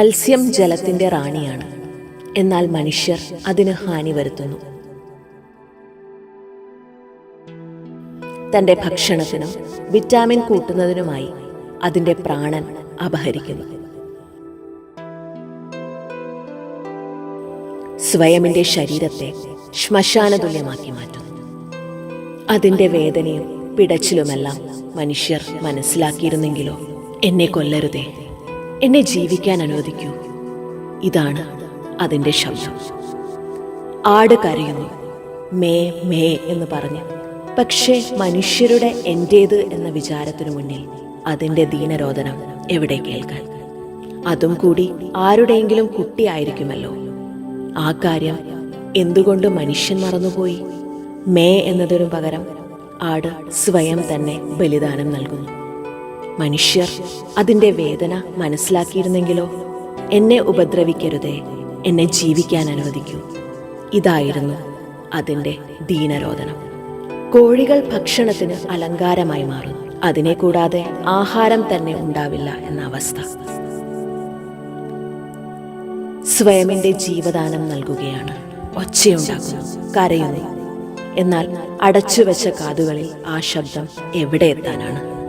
മത്സ്യം ജലത്തിന്റെ റാണിയാണ്. എന്നാൽ മനുഷ്യർ അതിന് ഹാനി വരുത്തുന്നു. തന്റെ ഭക്ഷണത്തിനും വിറ്റാമിൻ കൂട്ടുന്നതിനുമായി അതിന്റെ പ്രാണൻ അപഹരിക്കുന്നു. സ്വയമിന്റെ ശരീരത്തെ ശ്മശാന തുല്യമാക്കി മാറ്റുന്നു. അതിന്റെ വേദനയും പിടച്ചിലുമെല്ലാം മനുഷ്യർ മനസ്സിലാക്കിയിരുന്നെങ്കിലോ? എന്നെ കൊല്ലരുതേ. എന്നെ ജീവിക്കാൻ അനുവദിക്കൂ. ഇതാണ് അതിന്റെ ശബ്ദം. ആട് കരയുന്നു. മേ മേ എന്ന് പറഞ്ഞു. പക്ഷേ മനുഷ്യരുടെ എന്റേത് എന്ന വിചാരത്തിനു മുന്നിൽ അതിന്റെ ദീനരോധനം എവിടെ കേൾക്കാൻ? അതും കൂടി ആരുടെയെങ്കിലും കുട്ടിയായിരിക്കുമല്ലോ ആ കാര്യം എന്തുകൊണ്ട് മനുഷ്യൻ മറന്നുപോയി? മേ എന്നതിനു പകരം ആട് സ്വയം തന്നെ ബലിദാനം നൽകുന്നു. മനുഷ്യർ അതിന്റെ വേദന മനസ്സിലാക്കിയിരുന്നെങ്കിലോ? എന്നെ ഉപദ്രവിക്കരുതേ. എന്നെ ജീവിക്കാൻ അനുവദിക്കൂ. ഇതായിരുന്നു അതിന്റെ ദീനരോധനം കോഴികൾ ഭക്ഷണത്തിന് അലങ്കാരമായി മാറും അതിനെ കൂടാതെ ആഹാരം തന്നെ ഉണ്ടാവില്ല എന്ന അവസ്ഥ. സ്വയമിന്റെ ജീവദാനം നൽകുകയാണ്. ഒച്ചയുണ്ടാക്കുന്നു കരയുന്നു. എന്നാൽ അടച്ചുവെച്ച കാതുകളിൽ ആ ശബ്ദം എവിടെ എത്താനാണ്?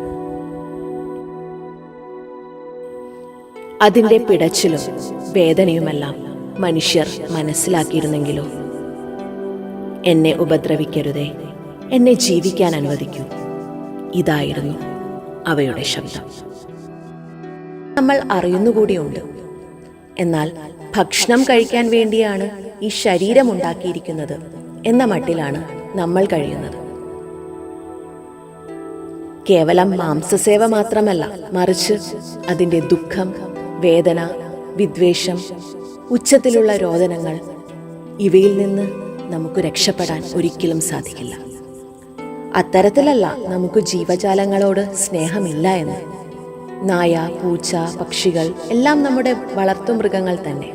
അതിന്റെ പിടച്ചിലും വേദനയുമെല്ലാം മനുഷ്യർ മനസ്സിലാക്കിയിരുന്നെങ്കിലോ? എന്നെ ഉപദ്രവിക്കരുതേ. എന്നെ ജീവിക്കാൻ അനുവദിക്കൂ. ഇതായിരുന്നു അവയുടെ ശബ്ദം. നമ്മൾ അറിയുന്നുകൂടിയുണ്ട്. എന്നാൽ ഭക്ഷണം കഴിക്കാൻ വേണ്ടിയാണ് ഈ ശരീരം ഉണ്ടാക്കിയിരിക്കുന്നത് എന്ന മട്ടിലാണ് നമ്മൾ കഴിയുന്നത്. കേവലം മാംസസേവ മാത്രമല്ല മറിച്ച് അതിന്റെ ദുഃഖം വേദന വിദ്വേഷം ഉച്ചത്തിലുള്ള രോദനങ്ങൾ ഇവയിൽ നിന്ന് നമുക്ക് രക്ഷപ്പെടാൻ ഒരിക്കലും സാധിക്കില്ല. അത്തരത്തിലല്ല നമുക്ക് ജീവജാലങ്ങളോട് സ്നേഹമില്ല എന്ന്. നായ പൂച്ച പക്ഷികൾ എല്ലാം നമ്മുടെ വളർത്തു മൃഗങ്ങൾ തന്നെ.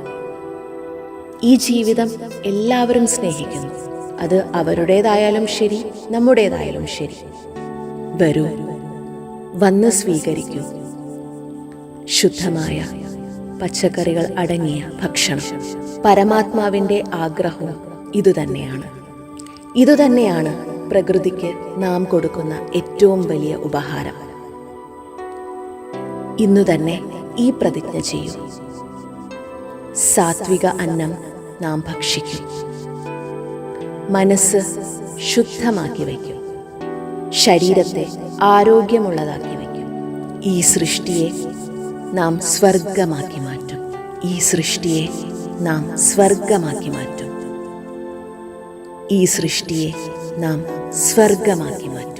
ഈ ജീവിതം എല്ലാവരും സ്നേഹിക്കുന്നു. അത് അവരുടേതായാലും ശരി നമ്മുടേതായാലും ശരി. വരൂ വന്ന് സ്വീകരിക്കൂ. ശുദ്ധമായ പച്ചക്കറികൾ അടങ്ങിയ ഭക്ഷണം. പരമാത്മാവിന്റെ ആഗ്രഹവും ഇതുതന്നെയാണ്. ഇതുതന്നെയാണ് പ്രകൃതിക്ക് നാം കൊടുക്കുന്ന ഏറ്റവും വലിയ ഉപഹാരം. ഇന്നു തന്നെ ഈ പ്രതിജ്ഞ ചെയ്യൂ. സാത്വിക അന്നം നാം ഭക്ഷിക്കും. മനസ്സ് ശുദ്ധമാക്കി വയ്ക്കും. ശരീരത്തെ ആരോഗ്യമുള്ളതാക്കി വയ്ക്കും. ഈ സൃഷ്ടിയെ നാം സ്വർഗമാക്കി മാറ്റും. ഈ സൃഷ്ടിയെ നാം സ്വർഗമാക്കി മാറ്റും. ഈ സൃഷ്ടിയെ നാം സ്വർഗമാക്കി മാറ്റും.